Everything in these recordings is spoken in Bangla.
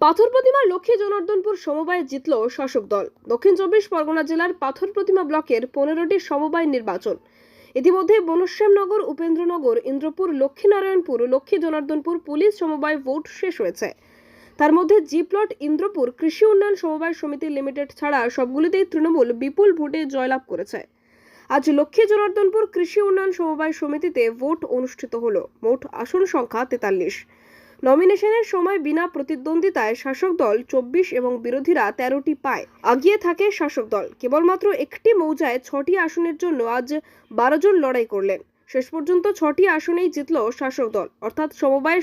পাথর প্রতিমা লক্ষ্মী জনার্দনপুর সমবায় জিতল শাসক দল। দক্ষিণ চব্বিশ পরগনা জেলার পাথর প্রতিমা ব্লকের পনেরোটি সমবায় নির্বাচন। ইতিমধ্যে বনশ্যামনগর, উপেন্দ্রনগর, ইন্দ্রপুর, লক্ষ্মীনারায়ণপুর, লক্ষ্মী জনার্দনপুর পুলিশ সমবায় ভোট শেষ হয়েছে। তার মধ্যে জি প্লট ইন্দ্রপুর কৃষি উন্নয়ন সমবায় সমিতি লিমিটেড ছাড়া সবগুলিতেই তৃণমূল বিপুল ভোটে জয়লাভ করেছে। আজ লক্ষ্মী জনার্দনপুর কৃষি উন্নয়ন সমবায় সমিতিতে ভোট অনুষ্ঠিত হল। মোট আসন সংখ্যা তেতাল্লিশ। নমিনেশনের সময় বিনা প্রতিদ্বন্দ্বিতায় শাসক দল চব্বিশ এবং বিরোধীরা তেরোটি পায়। আগিয়ে থাকে শাসক দল। কেবলমাত্র একটি মৌজায় ছটি আসনের জন্য আজ বারো জন লড়াই করলেন। শেষ পর্যন্ত ছটি আসনেই জিতল শাসক দল। অর্থাৎ সমবায়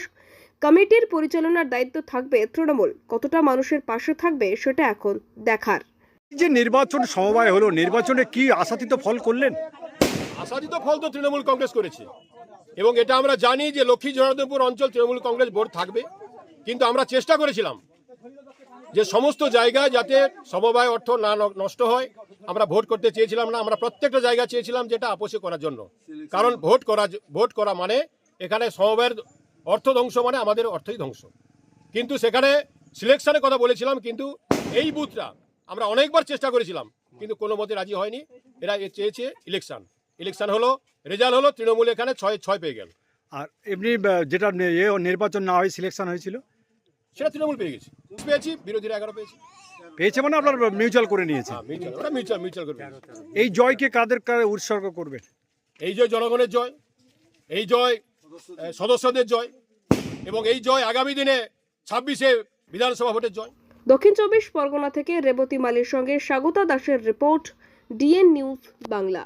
কমিটির পরিচালনার দায়িত্ব থাকবে তৃণমূল। কতটা মানুষের পাশে থাকবে সেটা এখন দেখার। যে নির্বাচন সমবায় হলো নির্বাচনে কি আশাতীত ফল করলেন? আশাদিত ফল তো তৃণমূল কংগ্রেস করেছে। এবং এটা আমরা জানি যে লক্ষ্মী জনার্দনপুর অঞ্চল তৃণমূল কংগ্রেস ভোট থাকবে। কিন্তু আমরা চেষ্টা করেছিলাম যে সমস্ত জায়গায় যাতে সমবায় অর্থ না নষ্ট হয়। আমরা ভোট করতে চেয়েছিলাম না, আমরা প্রত্যেকটা জায়গা চেয়েছিলাম যেটা আপোষে করার জন্য। কারণ ভোট করা ভোট করা মানে এখানে সমবায়ের অর্থ ধ্বংস মানে আমাদের অর্থই ধ্বংস। কিন্তু সেখানে সিলেকশনের কথা বলেছিলাম, কিন্তু এই বুথটা আমরা অনেকবার চেষ্টা করেছিলাম, কিন্তু কোনো মতে রাজি হয়নি। এরা চেয়েছে ইলেকশন। ইলেকশন হলো রেজাল্ট হলো তৃণমূল এখানে ছয় ছয় পেয়ে গেল। আর এমনি যেটা এ নির্বাচন না হয় সিলেকশন হয়েছিল? সেটা তৃণমূল পেয়ে গেছে। পেয়েছি বিরোধীরা এগারো পেয়েছি। পেয়েছে মানে আপনার মিউচুয়াল করে নিয়েছে? হ্যাঁ মিউচুয়াল মিউচুয়াল মিউচুয়াল এই জয়কে কাদের কারে উৎসর্গ করবেন এই জয় জনগণের জয় এই জয় সদস্যদের জয় এবং এই জয় আগামী দিনে ছাব্বিশে বিধানসভা ভোটের জয়। দক্ষিণ চব্বিশ পরগনা থেকে রেবতী মালির সঙ্গে স্বাগতা দাসের রিপোর্ট ডিএন নিউজ বাংলা।